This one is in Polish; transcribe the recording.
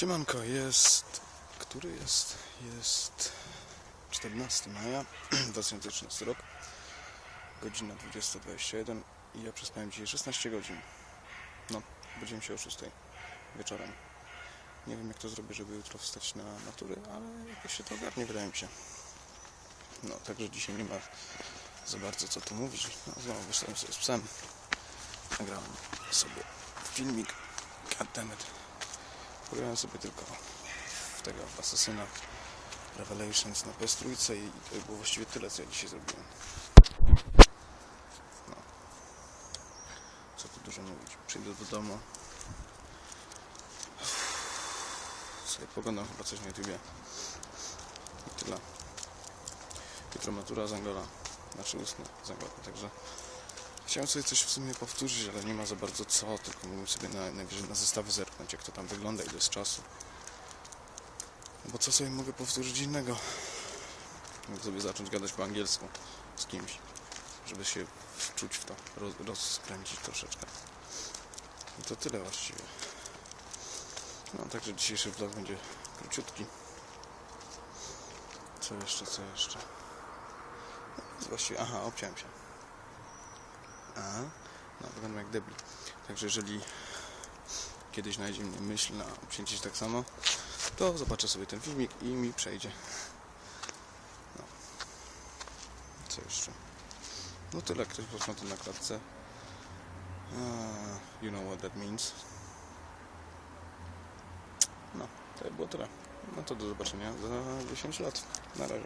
Siemanko, jest... Który jest? Jest... 14 maja 2013 rok. Godzina 20.21 i ja przespałem dzisiaj 16 godzin. No, budziłem się o 6 wieczorem. Nie wiem jak to zrobię, żeby jutro wstać na natury, ale jakoś się to ogarnie, wydaje mi się. No, także dzisiaj nie ma za bardzo co tu mówić. No, znowu wyszedłem sobie z psem. Nagrałem sobie filmik. Goddammit. Pograłem sobie tylko w tego Assassina Revelations na PS3 i to było właściwie tyle, co ja dzisiaj zrobiłem. No. Co tu dużo mówić. Przyjdę do domu. Sobie poglądam chyba coś na YouTubie. I tyle. Jutro matura z Angola. Znaczy ustne z Angola, także Chciałem sobie coś w sumie powtórzyć, ale nie ma za bardzo co, tylko mógłbym sobie na, najwyżej na zestawy zerknąć, jak to tam wygląda, ile jest czasu. No Bo co sobie mogę powtórzyć innego? Mogę sobie zacząć gadać po angielsku z kimś, żeby się wczuć w to, roz, rozkręcić troszeczkę. I to tyle właściwie. No, także dzisiejszy vlog będzie króciutki. Co jeszcze, co jeszcze? No, właściwie, aha, obciąłem się. A, no wyglądam jak debil. Także jeżeli kiedyś znajdzie mnie myśl na się tak samo, to zobaczę sobie ten filmik i mi przejdzie. No. Co jeszcze? No tyle, ktoś to na klatce. A, you know what that means. No, to było tyle. No to do zobaczenia za 10 lat. Na razie.